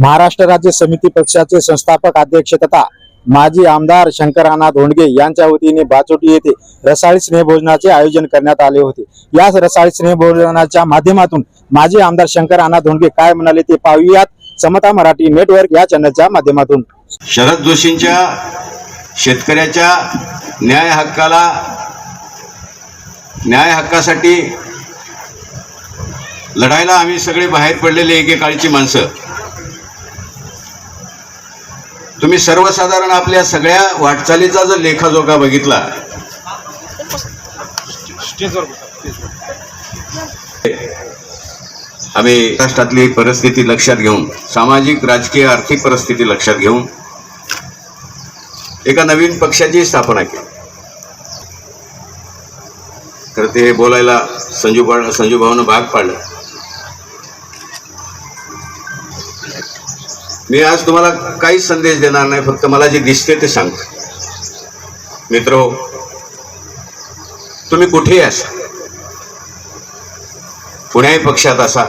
महाराष्ट्र राज्य समिती पक्षाचे संस्थापक अध्यक्ष तथा माजी आमदार शंकराना धोंडगे यांच्या वतीने बाचोटी येथे रसाळी स्नेहभोजनाचे आयोजन करण्यात आले होते. या रसाळी स्नेहभोजनाच्या माध्यमातून माजी आमदार शंकराना धोंडगे काय म्हणाले ते पाहूयात. समता मराठी नेटवर्क या चॅनलच्या माध्यमातून. शरद जोशींच्या शेतकऱ्याच्या न्याय हक्काला न्याय हक्कासाठी लढायला आम्ही सगळे बाहेर पडलेले एकेकाळीची माणसं. तुम्ही सर्वसाधारण आपल्या सगळ्या वाटचालीचा जर लेखाजोखा बघितला आम्ही महाराष्ट्रातली परिस्थिती लक्षात घेऊन सामाजिक राजकीय आर्थिक परिस्थिती लक्षात घेऊन एका नवीन पक्षाची स्थापना केली. तर ते बोलायला संजू संजू भाऊनं भाग पाडलं. मी आज तुम्हाला काहीच संदेश देणार नाही फक्त मला जे दिसते ते सांगतो. मित्र हो, तुम्ही कुठेही असा कुण्याही पक्षात असा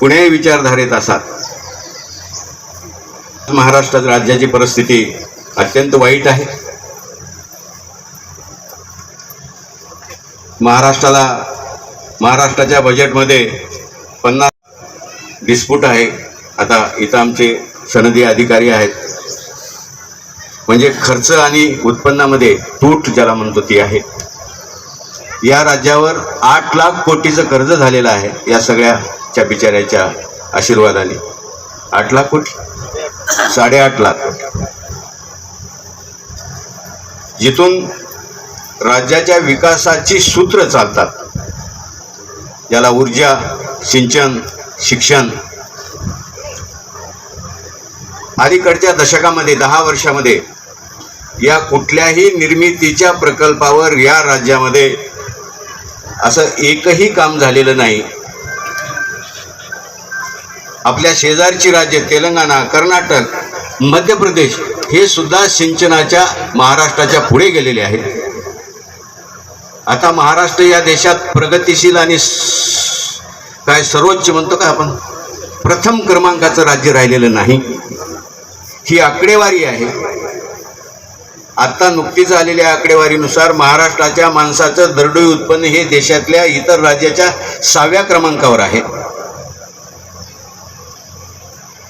कुण्याही विचारधारेत असाल महाराष्ट्रात राज्याची परिस्थिती अत्यंत वाईट आहे. महाराष्ट्राला महाराष्ट्राच्या बजेटमध्ये पन्नास डिस्प्यूट आहे. आता इथं आमचे सनदी अधिकारी आहेत. म्हणजे खर्च आणि उत्पन्नामध्ये तूट ज्याला म्हणतो ती आहे. या राज्यावर आठ लाख कोटीचं कर्ज झालेलं आहे या सगळ्याच्या बिचाऱ्याच्या आशीर्वादाने. आठ लाख कोटी? साडेआठ लाख जिथून राज्याच्या विकासाची सूत्र चालतात. याला ऊर्जा सिंचन शिक्षण अलीकडच्या दशकामध्ये दहा वर्षामध्ये या कुठल्याही निर्मितीच्या प्रकल्पावर या राज्यामध्ये असं एकही काम झालेलं नाही. आपल्या शेजारची राज्य तेलंगणा कर्नाटक मध्य प्रदेश हे सुद्धा सिंचनाच्या महाराष्ट्राच्या पुढे गेलेले आहेत. आता महाराष्ट्र या देशात प्रगतिशील आणि काय सर्वोच्च म्हणतो का आपण? प्रथम क्रमांकाचं राज्य राहिलेलं नाही. ही आकडेवारी आहे. आत्ता नुकतीच आलेल्या आकडेवारीनुसार महाराष्ट्राच्या माणसाचं दरडोई उत्पन्न हे देशातल्या इतर राज्याच्या सहाव्या क्रमांकावर आहे.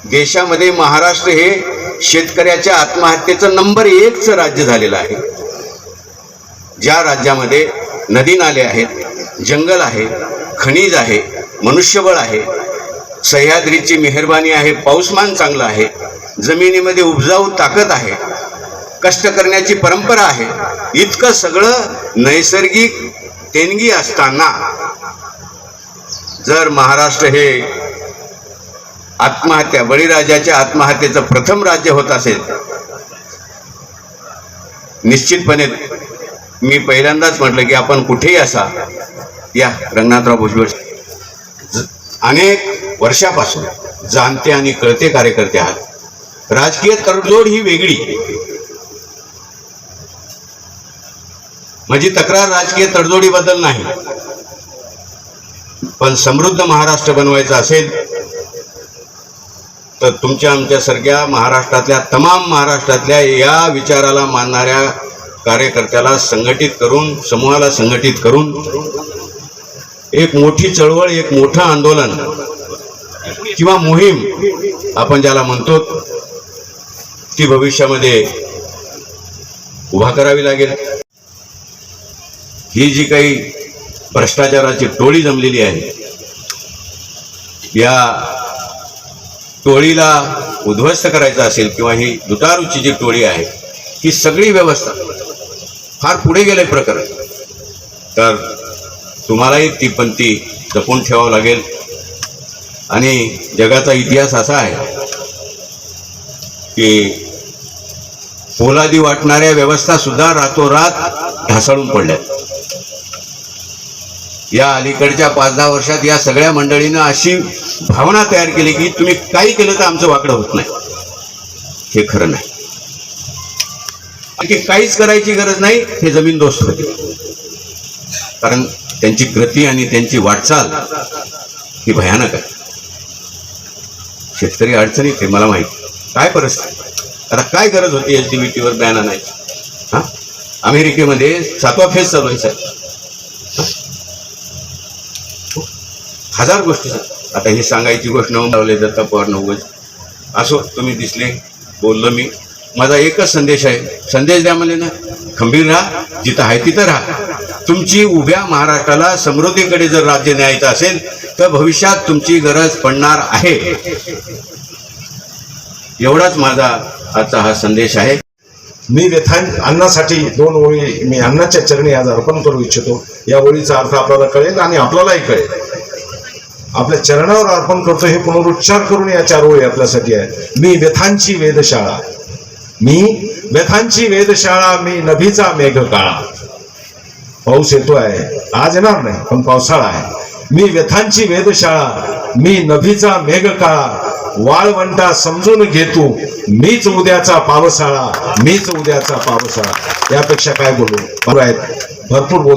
देशामध्ये महाराष्ट्र हे शेतकऱ्याच्या आत्महत्येचं नंबर एकचं राज्य झालेलं आहे. ज्या राज्यामध्ये नदी नाले आहेत जंगल आहे खनिज आहे मनुष्यबळ आहे सह्याद्रीची मेहरबानी आहे पाऊसमान चांगलं आहे जमिनीमध्ये उपजाऊ ताकद आहे कष्ट करण्याची परंपरा आहे इतकं सगळं नैसर्गिक देणगी असताना जर महाराष्ट्र हे आत्महत्या बळीराजाच्या आत्महत्येचं प्रथम राज्य होत असेल निश्चितपणे मी पहिल्यांदाच म्हटलं की आपण कुठेही असा या रंगनाथराव भुजबळ अनेक वर्षापासून जाणते आणि कळते कार्यकर्ते आहात. राजकीय तडजोड ही वेगळी. माझी तक्रार राजकीय तडजोडीबद्दल नाही. पण समृद्ध महाराष्ट्र बनवायचा असेल तर तुमच्या आमच्यासारख्या महाराष्ट्रातल्या तमाम महाराष्ट्रातल्या या विचाराला मानणाऱ्या कार्यकर्त्याला संघटित करून समूहाला संघटित करून एक मोठी चळवळ एक मोठं आंदोलन किंवा मोहीम आपण ज्याला म्हणतो ती भविष्यामध्ये उभा करावी लागेल. ही जी काही भ्रष्टाचाराची टोळी जमलेली आहे या टोळीला उद्ध्वस्त करायचं असेल किंवा ही दुटारूची जी टोळी आहे ही सगळी व्यवस्था फार पुढे गेले प्रकरण. तर तुम्हालाही ती पंथी जपून ठेवावं लागेल. आणि जगाचा इतिहास असा आहे की पोलादी वाटणाऱ्या व्यवस्था सुद्धा रातोरात ढासळून पडल्या. या अलीकडच्या पाच दहा वर्षात या सगळ्या मंडळीनं अशी भावना तयार केली की तुम्ही काही केलं तर आमचं वाकडं होत नाही. हे खरं नाही. आणखी काहीच करायची गरज नाही हे जमीन दोस्त होते. कारण त्यांची कृती आणि त्यांची वाटचाल ही भयानक आहे. शेतकरी अडचणीत आहे मला माहिती. काय परिस्थिती? आता काय गरज होती एच डी बी टीवर बॅन आणायची? हां? अमेरिकेमध्ये सातवा फेज चालू आहे साहेब. हजार गोष्टी सर आता ही सांगायची गोष्ट नऊ लावले दत्ता पवार नव्वद. असो तुम्ही दिसले बोललो मी. माझा एकच संदेश आहे. संदेश द्या म्हणजे ना. खंबीर राहा जिथं आहे तिथं राहा. तुमची उभ्या महाराष्ट्राला समृद्धीकडे जर राज्य न्यायचं असेल तर भविष्यात तुमची गरज पडणार आहे. एवढाच माझा आजचा हा संदेश आहे. मी व्यथान अन्नासाठी दोन ओळी मी अन्नाच्या चरणी आज अर्पण करू इच्छितो. या ओळीचा अर्थ आपल्याला कळेल आणि आपल्यालाही कळेल. आपल्या चरणावर अर्पण करतो हे पुनरुच्चार करून या चार ओळी आपल्यासाठी आहे. मी व्यथांची वेधशाळा मी व्यथांची वेधशाळा मी नभीचा मेघ काळा पाऊस येतो आहे आज येणार नाही पण पावसाळा आहे. मी व्यथांची वेधशाळा मी नभीचा मेघ काळा वाळवंटा समजून घेतो मीच उद्याचा पावसाळा मीच उद्याचा पावसाळा. यापेक्षा काय बोलू? बरं आहेत. भरपूर बोल